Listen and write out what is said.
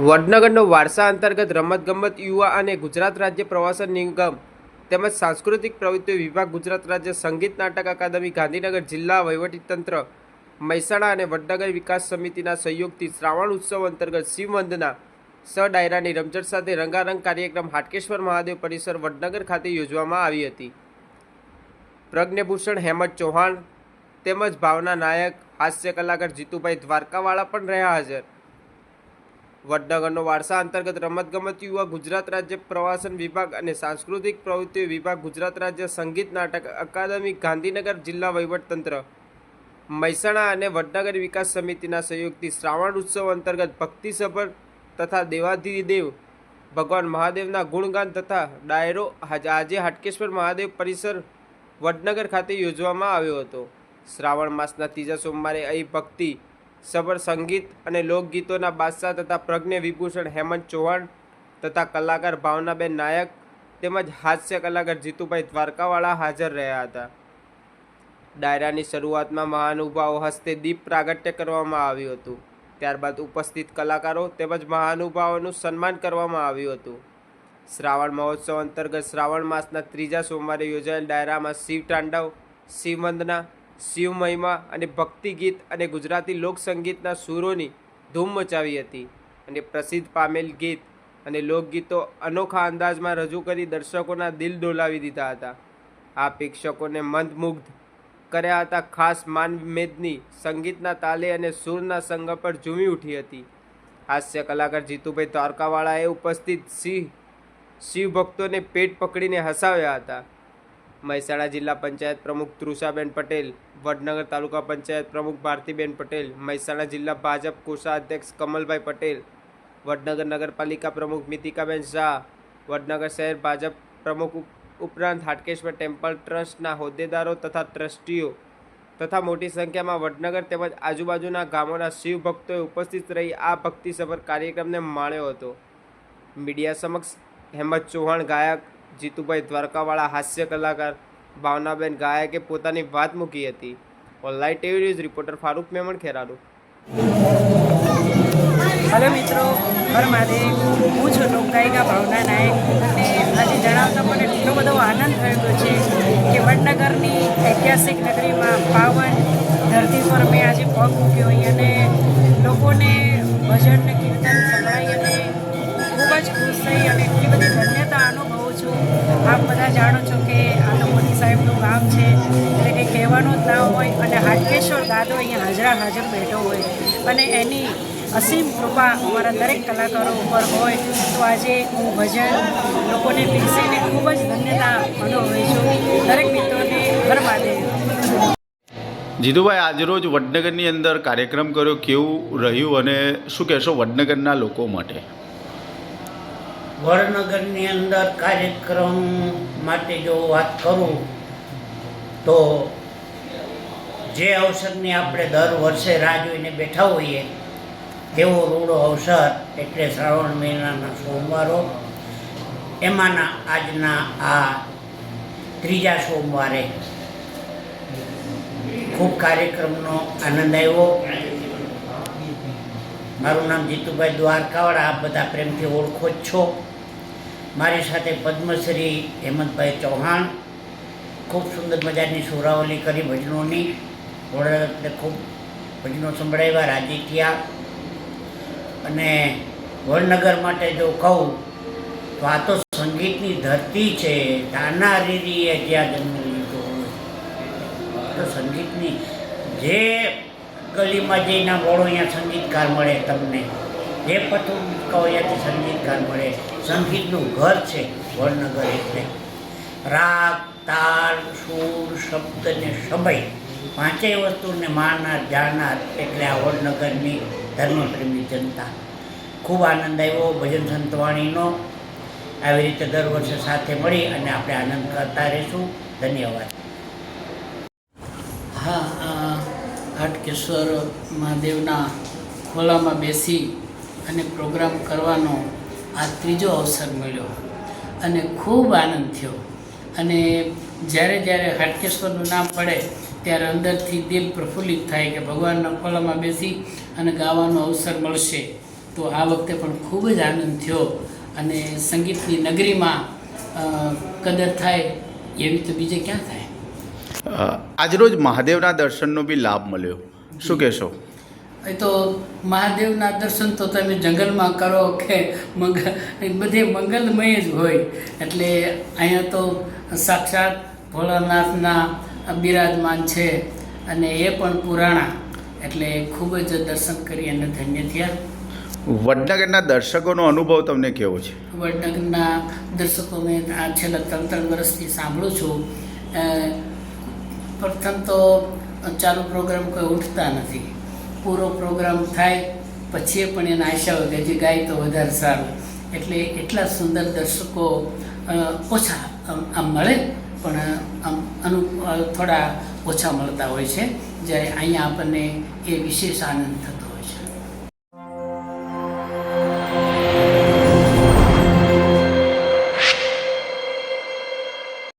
વડનગરનો વારસા અંતર્ગત રમતગમત યુવા અને ગુજરાત રાજ્ય પ્રવાસન નિગમ તેમજ સાંસ્કૃતિક પ્રવૃત્તિઓ વિભાગ ગુજરાત રાજ્ય સંગીત નાટક અકાદમી ગાંધીનગર જિલ્લા વહીવટીતંત્ર મહેસાણા અને વડનગર વિકાસ સમિતિના સહયોગથી શ્રાવણ ઉત્સવ અંતર્ગત શિવવંદના સ ડાયરાની રમઝટ સાથે રંગારંગ કાર્યક્રમ હાટકેશ્વર મહાદેવ પરિસર વડનગર ખાતે યોજવામાં આવી હતી. પ્રજ્ઞભૂષણ હેમંત ચૌહાણ તેમજ ભાવના નાયક, હાસ્ય કલાકાર જીતુભાઈ દ્વારકાવાળા પણ રહ્યા હાજર. વડનગરનો વારસા અંતર્ગત રમતગમત યુવા ગુજરાત રાજ્ય પ્રવાસન વિભાગ અને સાંસ્કૃતિક પ્રવૃત્તિઓ વિભાગ ગુજરાત રાજ્ય સંગીત નાટક અકાદમી ગાંધીનગર જિલ્લા વહીવટતંત્ર. મહેસાણા અને વડનગર વિકાસ સમિતિના સહયોગથી શ્રાવણ ઉત્સવ અંતર્ગત ભક્તિસભર તથા દેવાધિદેવ ભગવાન મહાદેવના ગુણગાન તથા ડાયરો આજે હાટકેશ્વર મહાદેવ પરિસર વડનગર ખાતે યોજવામાં આવ્યો હતો. શ્રાવણ માસના ત્રીજા સોમવારે અહીં ભક્તિ સબર સંગીત અને લોકગીતોના બાદશાહ તથા પ્રજ્ઞ વિભૂષણ હેમંત ચૌહાણ તથા કલાકાર ભાવનાબેન નાયક તેમજ હાસ્ય કલાકાર જીતુભાઈ દ્વારકાવાળા હાજર રહ્યા હતા. ડાયરાની શરૂઆતમાં મહાનુભાવો હસ્તે દીપ પ્રાગટ્ય કરવામાં આવ્યું હતું. ત્યારબાદ ઉપસ્થિત કલાકારો તેમજ મહાનુભાવોનું સન્માન કરવામાં આવ્યું હતું. શ્રાવણ મહોત્સવ અંતર્ગત શ્રાવણ માસના ત્રીજા સોમવારે યોજાયેલ ડાયરામાં શિવ તાંડવ, શિવ વંદના શિવ મહિમા અને ભક્તિ ગીત અને ગુજરાતી લોકસંગીતના સૂરોની ધૂમ મચાવી હતી. અને પ્રસિદ્ધ પામેલ ગીત અને લોકગીતો અનોખા અંદાજમાં રજૂ કરી દર્શકોના દિલ ડોલાવી દીધા હતા. આ પ્રેક્ષકોને મંદમુગ્ધ કર્યા હતા ખાસ માનમેદની સંગીતના તાલે અને સૂરના સંગ પર ઝૂમી ઉઠી હતી. હાસ્ય કલાકાર જીતુભાઈ દ્વારકાવાળાએ ઉપસ્થિત સિંહ શિવ ભક્તોને પેટ પકડીને હસાવ્યા હતા. મહેસાણા જિલ્લા પંચાયત પ્રમુખ તૃષાબેન પટેલ, વડનગર તાલુકા પંચાયત પ્રમુખ ભારતીબેન પટેલ, મહેસાણા જિલ્લા ભાજપ કોષાધ્યક્ષ કમલભાઈ પટેલ, વડનગર નગરપાલિકા પ્રમુખ મિતિકાબેન શાહ, વડનગર શહેર ભાજપ પ્રમુખ ઉપ- ઉપરાંત હાટકેશ્વર ટેમ્પલ ટ્રસ્ટના હોદ્દેદારો તથા ટ્રસ્ટીઓ તથા મોટી સંખ્યામાં વડનગર તેમજ આજુબાજુના ગામોના શિવ ભક્તોએ ઉપસ્થિત રહી આ ભક્તિસભર કાર્યક્રમને માણ્યો હતો. મીડિયા સમક્ષ હેમંત ચૌહાણ ગાયક જીતુભાઈ દ્વારકાવાળા હાસ્ય કલાકાર ભાવનાબેન ગાયકે પોતાની વાત મૂકી હતી. Online TV news reporter Farooq Memon, Kheralu. Hello મિત્રો હર મહાદેવ હું છું લોકગાયિકા ભાવના નાયક અને આજે જણાવતા મને એટલો બધો આનંદ થયો છે કે વડનગરની ઐતિહાસિક નગરીમાં પાવન ધરતી પર મેં આજે પગ મૂક્યો અહીં અને લોકોને ભજન કીર્તન સંભળાઈ અને ખૂબ જ ખુશ થઈ અને આપ બધા જાણો છો કે આ મોદી સાહેબનું ગામ છે. એટલે કંઈ કહેવાનું જ ના હોય અને હાટકેશ્વર દાદો અહીંયા હાજરા હાજર બેઠો હોય. અને એની અસીમ કૃપા અમારા દરેક કલાકારો ઉપર હોય તો આજે હું ભજન લોકોને પીરસીને ખૂબ જ ધન્યતા અનુભવી છું. દરેક મિત્રોને હર મહાદેવ. જીતુભાઈ આજરોજ વડનગરની અંદર કાર્યક્રમ કર્યો, કેવું રહ્યું અને શું કહેશો વડનગરના લોકો માટે? વડનગરની અંદર કાર્યક્રમ માટે જો વાત કરું, તો જે અવસરની આપણે દર વર્ષે રાહ જોઈને બેઠા હોઈએ તેવો રૂડો અવસર એટલે શ્રાવણ મહિનાના સોમવારો, એમાંના આજના આ ત્રીજા સોમવારે ખૂબ કાર્યક્રમનો આનંદ આવ્યો. મારું નામ જીતુભાઈ દ્વારકાવાળા, આપ બધા પ્રેમથી ઓળખો જ છો. મારી સાથે પદ્મશ્રી હેમંતભાઈ ચૌહાણ ખૂબ સુંદર મજાની સુરાવલી કરી ભજનોની. વડે ખૂબ ભજનો સંભળાવ્યા, રાજી થયા. અને વડનગર માટે જો કહું, તો આ તો સંગીતની ધરતી છે. તાના રીરીએ જ્યાં જન્મ લીધો તો સંગીતની જે ગલીમાં જઈને બોળો અહીંયા સંગીતકાર મળે તમને. જે પથું કહો અહીંયાથી સંગીતકાર મળે સંગીતનું ઘર છે વડનગર એટલે. રાગ, તાલ, સૂર, શબ્દ ને સમય પાંચેય વસ્તુને માણનાર, જાણનાર એટલે આ વડનગરની ધર્મપ્રેમી જનતા. ખૂબ આનંદ આવ્યો ભજન સંતવાણીનો. આવી રીતે દર વર્ષે સાથે મળી અને આપણે આનંદ કરતા રહીશું. ધન્યવાદ. હા હાટકેશ્વર મહાદેવના ખોલામાં બેસી અને પ્રોગ્રામ કરવાનો આ ત્રીજો અવસર મળ્યો. અને ખૂબ આનંદ થયો. અને જ્યારે જ્યારે હાટકેશ્વરનું નામ પડે ત્યારે અંદરથી દિલ પ્રફુલ્લિત થાય કે ભગવાનના ખોલામાં બેસી અને ગાવાનો અવસર મળશે. તો આ વખતે પણ ખૂબ જ આનંદ થયો. અને સંગીતની નગરીમાં કદર થાય એવી તો બીજે ક્યાં થાય? આજરોજ મહાદેવના દર્શનનો બી લાભ મળ્યો. શું કહેશો? એ તો મહાદેવના દર્શન તો તમે જંગલમાં કરો કે મંગલ બધે મંગલમય જ હોય. એટલે અહીંયા તો સાક્ષાત ભોળાનાથના બિરાજમાન છે અને એ પણ પુરાણા. એટલે ખૂબ જ દર્શન કરી અને ધન્ય થયા. વડનગરના દર્શકોનો અનુભવ તમને કેવો છે? વડનગરના દર્શકો મેં આ છેલ્લા ત્રણ ત્રણ વર્ષથી સાંભળું છું. પ્રથમ તો ચાલુ પ્રોગ્રામ કોઈ ઉઠતા નથી. પૂરો પ્રોગ્રામ થાય, પછી પણ એને આશા હોય કે હજી ગાય તો વધારે સારું. એટલે એટલા સુંદર દર્શકો ઓછા આમ મળે, પણ આમ અનુ થોડા ઓછા મળતા હોય છે. જ્યારે અહીંયા આપણને એ વિશેષ આનંદ થતો